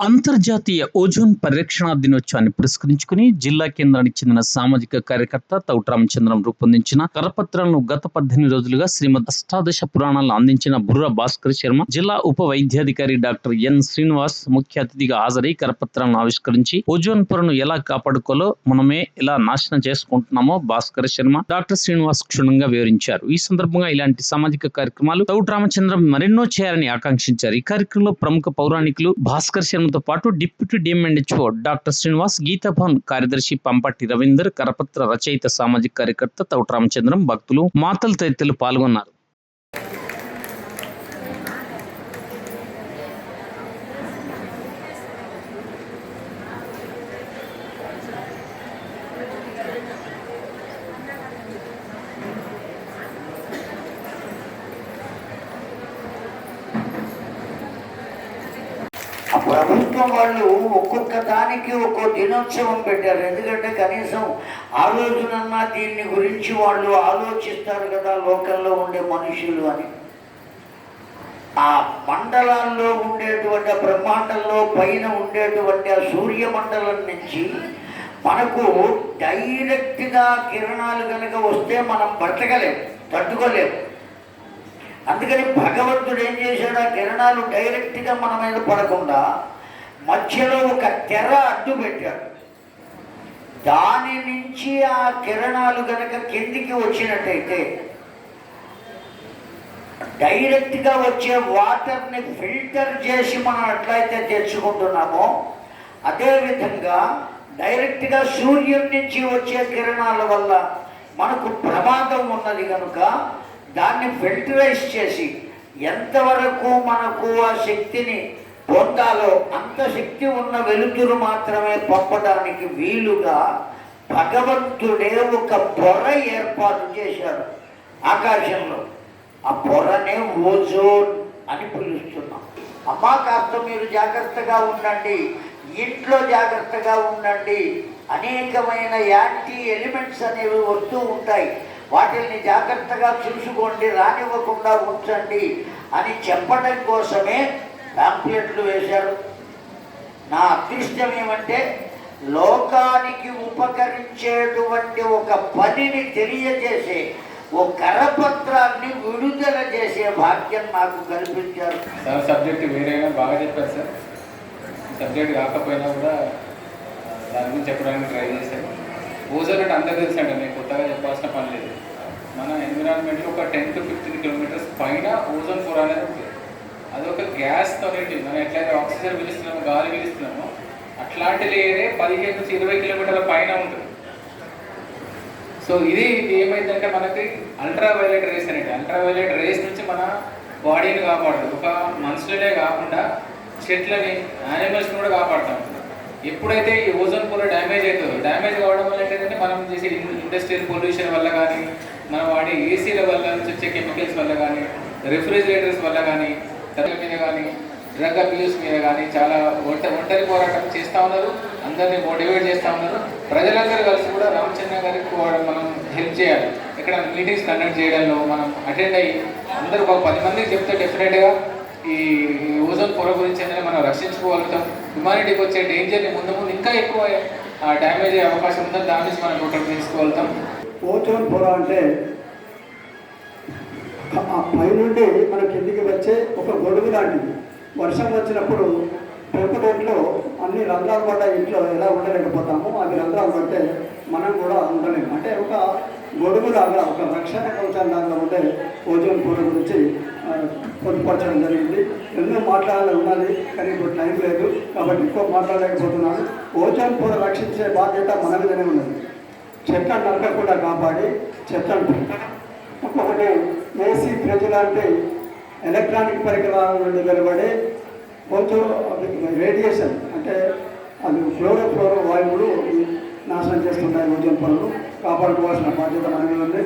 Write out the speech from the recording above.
అంతర్జాతీయ ఓజోన్ పరిరక్షణ దినోత్సవాన్ని పురస్కరించుకుని జిల్లా కేంద్రానికి చెందిన సామాజిక కార్యకర్త తౌట రామచంద్రం రూపొందించిన కరపత్రాలను గత పద్దెనిమిది రోజులుగా శ్రీమద్ అష్టాదశ పురాణాలను అందించిన బుర్ర భాస్కర్ శర్మ జిల్లా ఉప వైద్యాధికారి డాక్టర్ ఎన్ శ్రీనివాస్ ముఖ్య అతిథిగా హాజరై కరపత్రాలను ఆవిష్కరించి ఓజోన్ పొరను ఎలా కాపాడుకోలో మనమే ఎలా నాశనం చేసుకుంటున్నామో భాస్కర్ శర్మ డాక్టర్ శ్రీనివాస్ క్షుణ్ణంగా వివరించారు. ఈ సందర్భంగా ఇలాంటి సామాజిక కార్యక్రమాలు తౌట రామచంద్రం మరెన్నో చేయాలని ఆకాంక్షించారు. ఈ కార్యక్రమంలో ప్రముఖ పౌరాణికులు భాస్కర్ శర్మతో పాటు deputy DMHO doctor Srinivas Geethabhavan కార్యదర్శి పంపట్టి రవీందర్ కరపత్ర రచయిత సామాజిక కార్యకర్త తౌట రామచంద్రం భక్తులు మాతలు తదితరులు పాల్గొన్నారు. ప్రభుత్వం వాళ్ళు ఒక్కొక్క దానికి ఒక్కో దినోత్సవం పెట్టారు. ఎందుకంటే కనీసం ఆ రోజునన్నా దీన్ని గురించి వాళ్ళు ఆలోచిస్తారు కదా లోకల్లో ఉండే మనుషులు అని. ఆ మండలాల్లో ఉండేటువంటి బ్రహ్మాండంలో పైన ఉండేటువంటి ఆ సూర్యమండలం నుంచి మనకు డైరెక్ట్గా కిరణాలు కనుక వస్తే మనం బ్రతకలేము తట్టుకోలేము అందుకని భగవంతుడు ఏం చేశాడు? ఆ కిరణాలు డైరెక్ట్గా మన మీద పడకుండా మధ్యలో ఒక తెర అడ్డు పెట్టాడు. దాని నుంచి ఆ కిరణాలు గనక కిందికి వచ్చినట్టయితే డైరెక్ట్గా వచ్చే వాటర్ని ఫిల్టర్ చేసి మనం ఎట్లయితే తెచ్చుకుంటున్నామో అదేవిధంగా డైరెక్ట్గా సూర్యుడి నుంచి వచ్చే కిరణాల వల్ల మనకు ప్రమాదం ఉన్నది కనుక దాన్ని ఫిల్టరైజ్ చేసి ఎంతవరకు మనకు ఆ శక్తిని పొందాలో అంత శక్తి ఉన్న వెలుతురు మాత్రమే పంపడానికి వీలుగా భగవంతుడే ఒక పొర ఏర్పాటు చేశారు ఆకాశంలో. ఆ పొరనే ఓజోన్ అని పిలుస్తున్నాం. అమ్మా కాస్త మీరు జాగ్రత్తగా ఉండండి ఇంట్లో జాగ్రత్తగా ఉండండి. అనేకమైన యాంటీ ఎలిమెంట్స్ అనేవి వస్తూ ఉంటాయి. వాటిని జాగ్రత్తగా చూసుకోండి రానివ్వకుండా ఉంచండి అని చెప్పడం కోసమే ప్యాంప్లెట్లు వేశారు. నా అదృష్టం ఏమంటే లోకానికి ఉపకరించేటువంటి ఒక పనిని తెలియజేసే ఓ కరపత్రాన్ని విడుదల చేసే భాగ్యం నాకు కల్పించారు. సార్ సబ్జెక్ట్ వేరేగా బాగా చెప్పారు సార్. సబ్జెక్ట్ కాకపోయినా కూడా దాని గురించి చెప్పడానికి ట్రై చేశాను. ఓజోన్ అంటే అందరూ తెలుసండి నేను కొత్తగా చెప్పాల్సిన పని లేదు. మన ఎన్విరాన్మెంట్లో ఒక టెన్ టు ఫిఫ్టీన్ కిలోమీటర్స్ పైన ఓజోన్ పొర అనేది ఉంటుంది. అది ఒక గ్యాస్తో మనం ఎట్లయితే ఆక్సిజన్ పిలుస్తున్నామో గాలి పిలుస్తున్నామో అట్లాంటి లేయరే పదిహేను నుంచి ఇరవై కిలోమీటర్ల పైన ఉంటుంది. సో ఇది ఏమైందంటే మనకి అల్ట్రా వైలెట్ రేస్ అనేది అల్ట్రా వైలెట్ రేస్ నుంచి మన బాడీని కాపాడుతుంది ఒక మనుషులనే కాకుండా చెట్లని యానిమల్స్ని కూడా కాపాడుతాం. ఎప్పుడైతే ఈ ఓజోన్ పొర డ్యామేజ్ అవుతుందో డ్యామేజ్ కావడం వల్ల ఏంటంటే మనం చేసే ఇండస్ట్రియల్ పొల్యూషన్ వల్ల కానీ మనం వాడే ఏసీల వల్ల నుంచి వచ్చే కెమికల్స్ వల్ల కానీ రెఫ్రిజిరేటర్స్ వల్ల కానీ తరల మీద కానీ డ్రగ్ అబ్యూస్ మీద కానీ చాలా ఒంట ఒంటరి పోరాటం చేస్తూ ఉన్నారు. అందరినీ మోటివేట్ చేస్తూ ఉన్నారు. ప్రజలందరూ కలిసి కూడా రామచంద్ర గారికి మనం హెల్ప్ చేయాలి. ఇక్కడ మీటింగ్స్ కండక్ట్ చేయడంలో మనం అటెండ్ అయ్యి అందరూ ఒక పది మందికి చెప్తే డెఫినెట్గా ఈ ఓజోన్ పొర గురించి అనేది మనం రక్షించుకోగలుగుతాం. హ్యుమానిటీకి వచ్చే డేంజర్ని ముందు ముందు ఇంకా ఎక్కువ డ్యామేజ్ అయ్యే అవకాశం ఉందని దాని నుంచి మనం టోటల్ తీసుకోగలుగుతాం ఓచోన్ పొర అంటే ఆ పైనుండి మన కిందికి వచ్చే ఒక గొడుగు లాంటిది. వర్షం వచ్చినప్పుడు పెంకులోట్లో అన్ని రంధ్రాలు పడ్డ ఇంట్లో ఎలా ఉండలేకపోతామో అవి రంధ్రాలు పడితే మనం కూడా ఉండలేము. అంటే ఒక గొడుగులాగా ఒక రక్షణ కవచం లాగా ఉండే ఓజోన్ పొర గురించి పొందుపరచడం జరిగింది. ఎన్నో మాట్లాడాలి ఉన్నది కానీ ఇప్పుడు టైం లేదు కాబట్టి ఎక్కువ మాట్లాడలేకపోతున్నాను. ఓజోన్ పొర రక్షించే బాధ్యత మన మీదనే ఉన్నది. చెట్లను నరకకుండా కాపాడి చెట్లను పెట్టడం ఇంకొకటి ఏసీ ఫ్రిడ్జ్ లాంటి ఎలక్ట్రానిక్ పరికరాల నుండి వెలువడే కొంచెం రేడియేషన్ అంటే అది ఫ్లోరో ఫ్లోరో వాయువులు నాశనం చేస్తున్నాయి ఓజోన్ పనులు. కాపాడుకోవాల్సిన బాధ్యత మనమే ఉంది.